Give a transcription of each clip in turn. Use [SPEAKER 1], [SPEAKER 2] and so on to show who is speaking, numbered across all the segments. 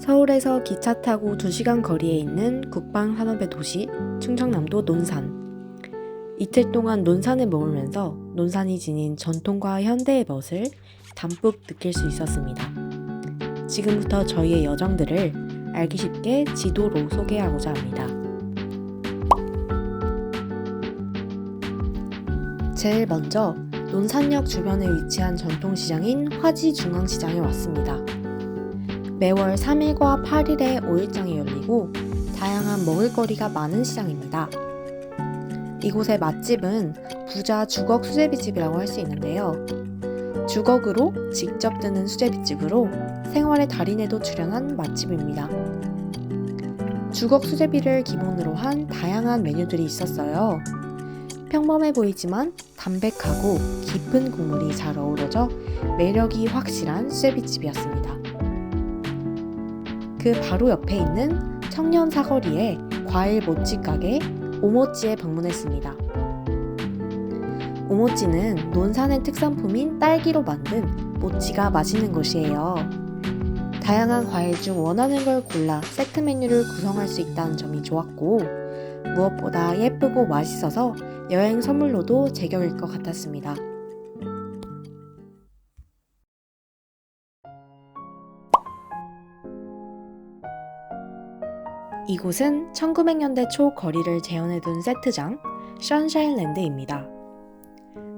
[SPEAKER 1] 서울에서 기차 타고 2시간 거리에 있는 국방 산업의 도시 충청남도 논산. 이틀 동안 논산에 머물면서 논산이 지닌 전통과 현대의 멋을 담뿍 느낄 수 있었습니다. 지금부터 저희의 여정들을 알기 쉽게 지도로 소개하고자 합니다. 제일 먼저 논산역 주변에 위치한 전통시장인 화지중앙시장에 왔습니다. 매월 3일과 8일에 5일장이 열리고 다양한 먹을거리가 많은 시장입니다. 이곳의 맛집은 부자 주걱 수제비집이라고 할 수 있는데요. 주걱으로 직접 뜨는 수제비집으로 생활의 달인에도 출연한 맛집입니다. 주걱 수제비를 기본으로 한 다양한 메뉴들이 있었어요. 평범해 보이지만 담백하고 깊은 국물이 잘 어우러져 매력이 확실한 수제비집이었습니다. 그 바로 옆에 있는 청년 사거리에 과일 모찌 가게 오모찌에 방문했습니다. 오모찌는 논산의 특산품인 딸기로 만든 모찌가 맛있는 곳이에요. 다양한 과일 중 원하는 걸 골라 세트 메뉴를 구성할 수 있다는 점이 좋았고, 무엇보다 예쁘고 맛있어서 여행 선물로도 제격일 것 같았습니다. 이곳은 1900년대 초 거리를 재현해둔 세트장 션샤인랜드입니다.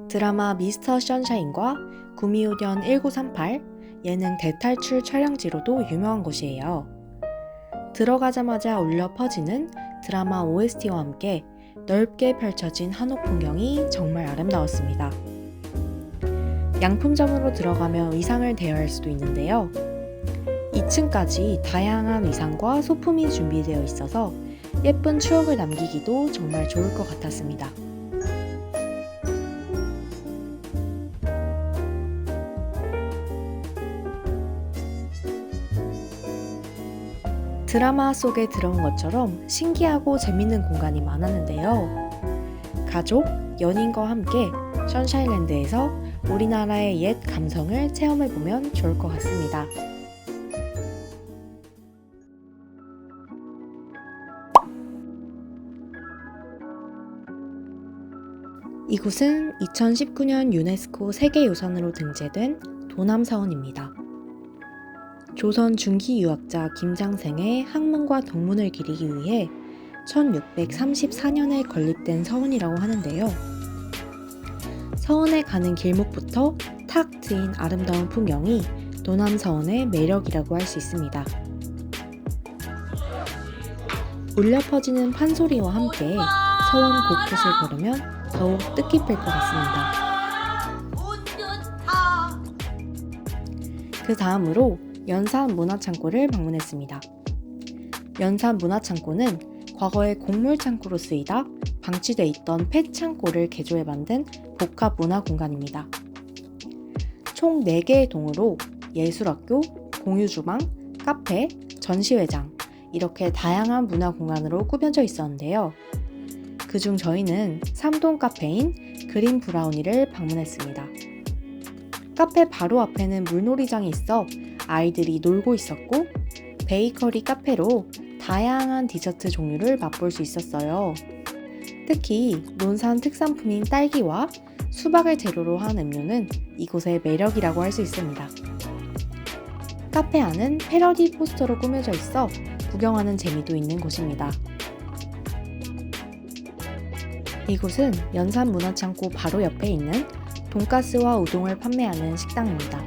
[SPEAKER 1] 드라마 미스터 션샤인과 구미호견 1938 예능 대탈출 촬영지로도 유명한 곳이에요. 들어가자마자 울려 퍼지는 드라마 OST와 함께 넓게 펼쳐진 한옥 풍경이 정말 아름다웠습니다. 양품점으로 들어가며 의상을 대여할 수도 있는데요. 2층까지 다양한 의상과 소품이 준비되어 있어서 예쁜 추억을 남기기도 정말 좋을 것 같았습니다. 드라마 속에 들어온 것처럼 신기하고 재밌는 공간이 많았는데요. 가족, 연인과 함께 션샤인랜드에서 우리나라의 옛 감성을 체험해보면 좋을 것 같습니다. 이곳은 2019년 유네스코 세계유산으로 등재된 도남사원입니다. 조선 중기 유학자 김장생의 학문과 덕문을 기리기 위해 1634년에 건립된 서원이라고 하는데요. 서원에 가는 길목부터 탁 트인 아름다운 풍경이 도남서원의 매력이라고 할 수 있습니다. 울려 퍼지는 판소리와 함께 서원 곳곳을 걸으면 더욱 뜻깊을 것 같습니다. 그 다음으로 연산 문화창고를 방문했습니다. 연산 문화창고는 과거에 곡물창고로 쓰이다 방치돼 있던 폐창고를 개조해 만든 복합 문화 공간입니다. 총 4개의 동으로 예술학교, 공유주방, 카페, 전시회장, 이렇게 다양한 문화 공간으로 꾸며져 있었는데요. 그중 저희는 3동 카페인 그린 브라우니를 방문했습니다. 카페 바로 앞에는 물놀이장이 있어 아이들이 놀고 있었고, 베이커리 카페로 다양한 디저트 종류를 맛볼 수 있었어요. 특히 논산 특산품인 딸기와 수박을 재료로 한 음료는 이곳의 매력이라고 할 수 있습니다. 카페 안은 패러디 포스터로 꾸며져 있어 구경하는 재미도 있는 곳입니다. 이곳은 연산 문화창고 바로 옆에 있는 돈가스와 우동을 판매하는 식당입니다.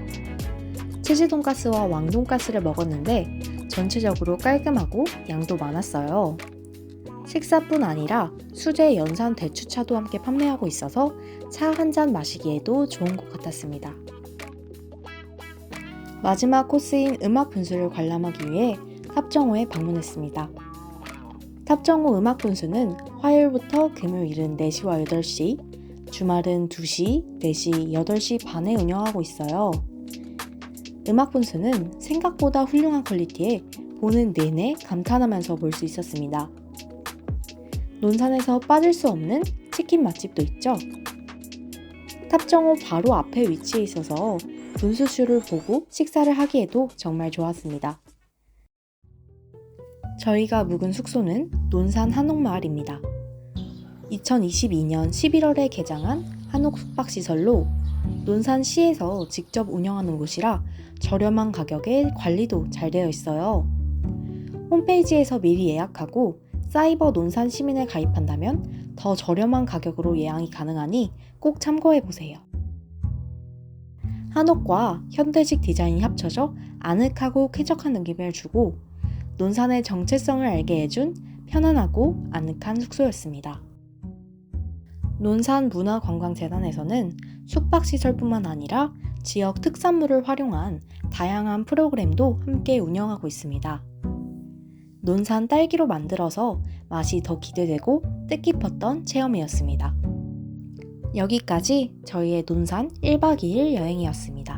[SPEAKER 1] 치즈 돈가스와 왕 돈가스를 먹었는데 전체적으로 깔끔하고 양도 많았어요. 식사뿐 아니라 수제 연산 대추차도 함께 판매하고 있어서 차 한 잔 마시기에도 좋은 것 같았습니다. 마지막 코스인 음악 분수를 관람하기 위해 탑정호에 방문했습니다. 탑정호 음악 분수는 화요일부터 금요일은 4시와 8시, 주말은 2시, 4시, 8시 반에 운영하고 있어요. 음악 분수는 생각보다 훌륭한 퀄리티에 보는 내내 감탄하면서 볼 수 있었습니다. 논산에서 빠질 수 없는 치킨 맛집도 있죠. 탑정호 바로 앞에 위치해 있어서 분수쇼를 보고 식사를 하기에도 정말 좋았습니다. 저희가 묵은 숙소는 논산 한옥마을입니다. 2022년 11월에 개장한 한옥 숙박시설로 논산시에서 직접 운영하는 곳이라 저렴한 가격에 관리도 잘 되어 있어요. 홈페이지에서 미리 예약하고 사이버 논산 시민에 가입한다면 더 저렴한 가격으로 예약이 가능하니 꼭 참고해 보세요. 한옥과 현대식 디자인이 합쳐져 아늑하고 쾌적한 느낌을 주고 논산의 정체성을 알게 해준 편안하고 아늑한 숙소였습니다. 논산 문화관광재단에서는 숙박시설뿐만 아니라 지역 특산물을 활용한 다양한 프로그램도 함께 운영하고 있습니다. 논산 딸기로 만들어서 맛이 더 기대되고 뜻깊었던 체험이었습니다. 여기까지 저희의 논산 1박 2일 여행이었습니다.